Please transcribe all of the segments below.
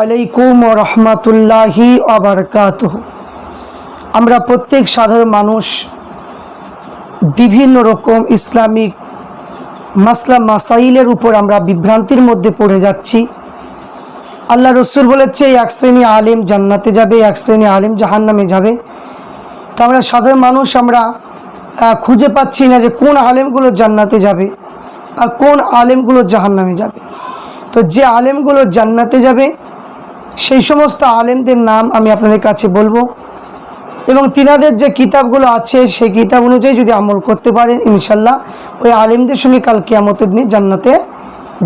আলাইকুম আমরা প্রত্যেক সাধারণ মানুষ বিভিন্ন রকম ইসলামিক মাসলা মাসাইলের উপর আমরা বিভ্রান্তির মধ্যে পড়ে যাচ্ছি। আল্লাহ রসুল বলেছে, এক শ্রেণি আলেম জান্নাতে যাবে, এক শ্রেণি আলেম জাহান্নামে যাবে। তো আমরা সাধারণ মানুষ আমরা খুঁজে পাচ্ছি না যে কোন আলেমগুলো জান্নাতে যাবে। আর কোন আলেমগুলো জাহান্নামে যাবে? তো যে আলেমগুলো জান্নাতে যাবে, সেই সমস্ত আলেমদের নাম আমি আপনাদের কাছে বলব। এবং তিনাদের যে কিতাবগুলো আছে, সেই কিতাব অনুযায়ী যদি আমল করতে পারেন, ইনশাল্লাহ ওই আলেমদের সঙ্গে কাল কেয়ামতের দিনে জান্নাতে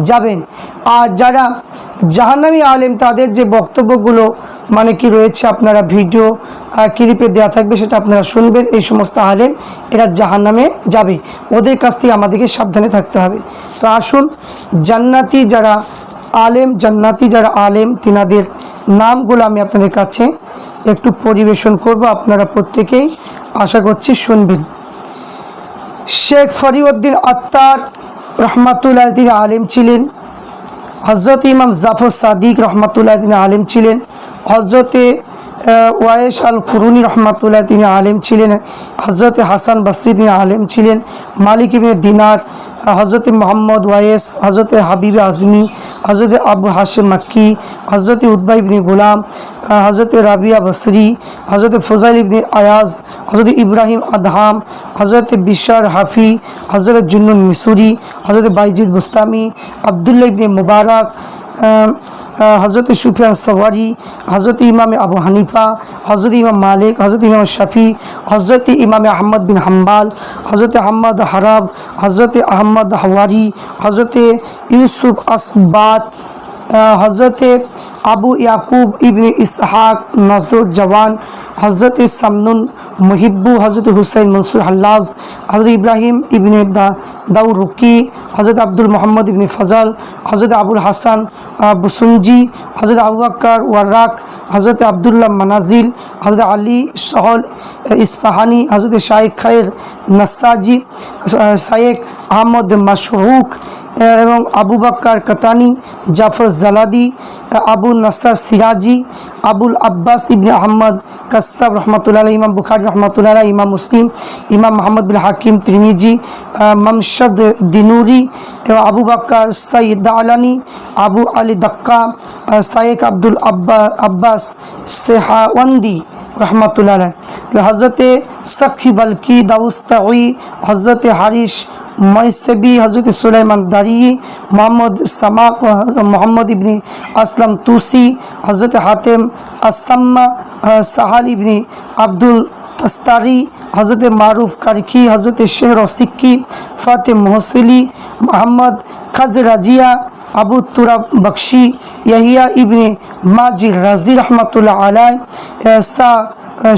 যাবেন। আর যারা জাহান্নামী আলেম, তাদের যে বক্তব্যগুলো মানে কি রয়েছে আপনারা ভিডিও ক্লিপে দেওয়া থাকবে সেটা আপনারা শুনবেন। এই সমস্ত আলেম, এরা জাহান্নামে যাবে। ওদের কাছ থেকে আমাদেরকে সাবধানে থাকতে হবে। তো আসুন, জান্নাতি যারা আলেম, জান্নাতি যারা আলেম, তিনাদের নামগুলো আমি আপনাদের কাছে একটু পরিবেশন করব। আপনারা প্রত্যেকেই আশা করছি শুনবেন। শেখ ফরিউদ্দিন আত্মার রহমাতুল্লাহ তিনি আলেম ছিলেন। হজরত ইমাম জাফর সাদিক রহমাতুল্লাহ তিনি আলেম ছিলেন। হজরতে ওয়ায়েস আল কুরুনি রহমাতুল্লাহ, তিনি আলেম ছিলেন। হজরতে হাসান বসরি, তিনি আলেম ছিলেন। মালিক ইবনে দিনার হজরত মোহাম্মদ ওয়াইস হজরত হাবিব আজমি হজরত আবু হাশিম মাক্কি হজরত উদ্বা ইবনে গোলাম হজরত রাবিয়া বসরি হজরত ফজাইল ইবনে আয়াজ হজরত ইব্রাহিম আদহাম হজরত বিশার হাফি হজরত জুন্নুন মিসুরি হজরত বাইজিদ বুস্তামি, আবদুল্লাহ ইবনে মুবারক হজরত সুফিয়ান সওয়ারি হজরত ইমাম আবু হানিফা হজরত ইমাম মালিক হজরত ইমাম শফি হজরত ইমাম আহমদ বিন হাম্বাল হজরত আহমদ হারাব হজরত আহমদ হওয়ারি হজরত ইউসুফ আসবাত হজরত আবু ইয়াকুব ইবনে ইসহাক নজর জওয়ান হজরত সামনুন মুহিব্বু হজরত হুসাইন মনসুর হাল্লাজ হজরত ইব্রাহিম ইবনে দা দাউ রুকি হজরত আব্দুল মোহাম্মদ ইবনে ফজল হজরত আবুল হাসান আহ, বুসুনজি হজরত আবু আক্কার ওয়ার্রাক হজরত আবদুল্লাহ মানাজিল হজরত আলী সহল ইস্পাহানি হজরত শাইখ খায়ের নাসাজি শায়েক আহমদ মাশরুক এবং আবু বাক্কার কাতানি, জাফর জালাদি আবু নাসার সিরাজি, আবুল আব্বাস ইবনে আহমদ কাসাব রহমতুল্লাহ ইমাম বুখারি রহমতুল্লাহ ইমাম মুসলিম, ইমাম মোহাম্মদ বিন হাকিম, ত্রিমিজি মমশদ দিনুরি, এবং আবু বাক্কার সঈদ আলানি, আবু আলী দক্কা শায়েক আব্দুল আব্বা, আব্বাস সেহাওয়ান্দি রহমতুল্লাহ হজরতে সখি বলকি দাউস্তাই হজরত হারিস ময়সবি হজরত সুলাইমান দারি, মোহাম্মদ সামাক মোহাম্মদ ইবনি আসলাম তুসি হজরত হাতেম আসাম্মা সাহাল ইবনি আব্দুল তস্তারি হজরত মারুফ কারিখি হজরত শেহর সিক্কি ফাতে মোহসিলি, মোহাম্মদ খাজ রাজিয়া আবু তুরাব বক্সি ইয়াহিয়া ইবনে মাজি রাজি রহমতুল্লাহ আলাই সা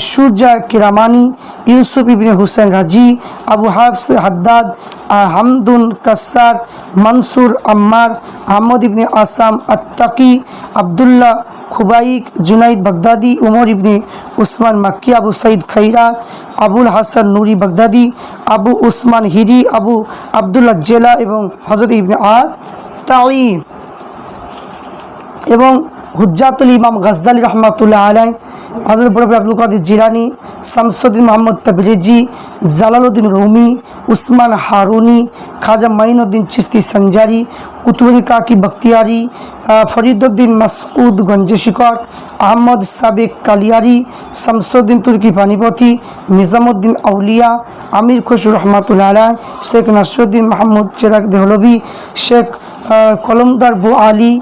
সুজা কিরামানি ইউসুফ ইবনে হুসেন রাজি আবু হাফস হাদ্দাদ আহ, হামদুন কাসার মনসুর আম্মার আহমদ ইবনে আসাম আত্তাকি আবদুল্লাহ খুবাইক জুনাইদ বাগদাদি উমর ইবনে উসমান মাক্কি আবু সঈদ খৈরা আবুল হাসান নুরি বাগদাদি আবু উসমান হিরি আবু আবদুল্লাহ জেলা এবং হজরত ইবনে আ তাই এবং হুজ্জাতুল ইমাম গজ্জালি রহমাতুল্লাহ আলাই হজরত বরফ Abdul Qadir Jilani, Shamsuddin Mohammad Tabrizi, Jalaluddin Rumi, Usman Haruni, Khwaja Moinuddin Chishti Sanjari, Qutbuddin Kaki Bakhtiyari Fariduddin Masud গঞ্জেশিকর Ahmad সাবেক কালিয়ারি, শামসুদ্দিন তুর্কি পানিপথি নিজামুদ্দিন আউলিয়া, আমির খুশু রহমাতুল্লাহ শেখ নাসরুদ্দিন মাহমুদ চেরাক দেহলবি শেখ কলমদার বু আলী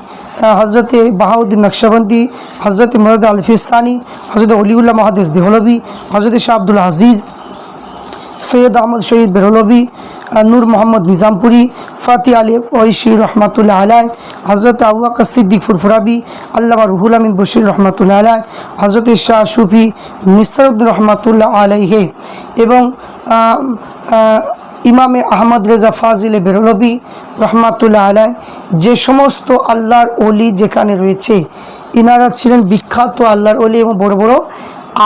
হজরত বাহাউদ্দিন নকশবন্দি হজরত মরদ আলফিসানি হজরত অলিউল্লাহ মহাদেশ দেহলবি হজরত শাহ আব্দুল আজিজ, সৈয়দ আহমদ শহীদ বেরলবি নূর মোহাম্মদ নিজামপুরি, ফাতি আলী ঐশী রহমাতুল্লাহ আলাই হজরত আউয়াক সিদ্দিক ফুরফুরাবি আল্লাহ রুহুল আমিন বশির রহমাতুল্লাহ আলাই হজরত শাহ সুফি নিসরুদ্দিন রহমাতুল্লাহ আলাইহে এবং ইমামে আহমদ রেজা ফাজিলে বেরলবি রহমাতুল্লাহ আলাই যে সমস্ত আল্লাহর অলি যেখানে রয়েছে, ইনারা ছিলেন বিখ্যাত আল্লাহর অলি এবং বড় বড়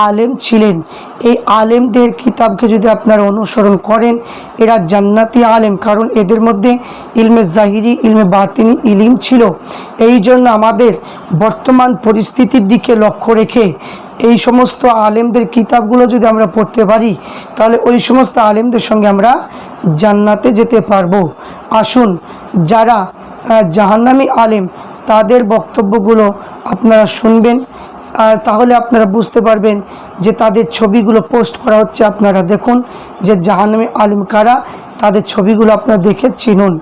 আলেম ছিলেন। এই আলেমদের কিতাবকে যদি আপনারা অনুসরণ করেন, এরা জান্নাতি আলেম, কারণ এদের মধ্যে ইলমে জাহিরি, ইলমে বাতিনি ইলিম ছিল। এই জন্য আমাদের বর্তমান পরিস্থিতির দিকে লক্ষ্য রেখে এই সমস্ত আলেমদের কিতাবগুলো যদি আমরা পড়তে পারি, তাহলে ওই সমস্ত আলেমদের সঙ্গে আমরা জান্নাতে যেতে পারব। আসুন, যারা জাহান্নামী আলেম, তাদের বক্তব্যগুলো আপনারা শুনবেন। আর তাহলে আপনারা বুঝতে পারবেন যে তাদের ছবিগুলো পোস্ট করা হচ্ছে, আপনারা দেখুন যে জাহান্নামী আলেম কারা, তাদের ছবিগুলো আপনারা দেখে চিনুন।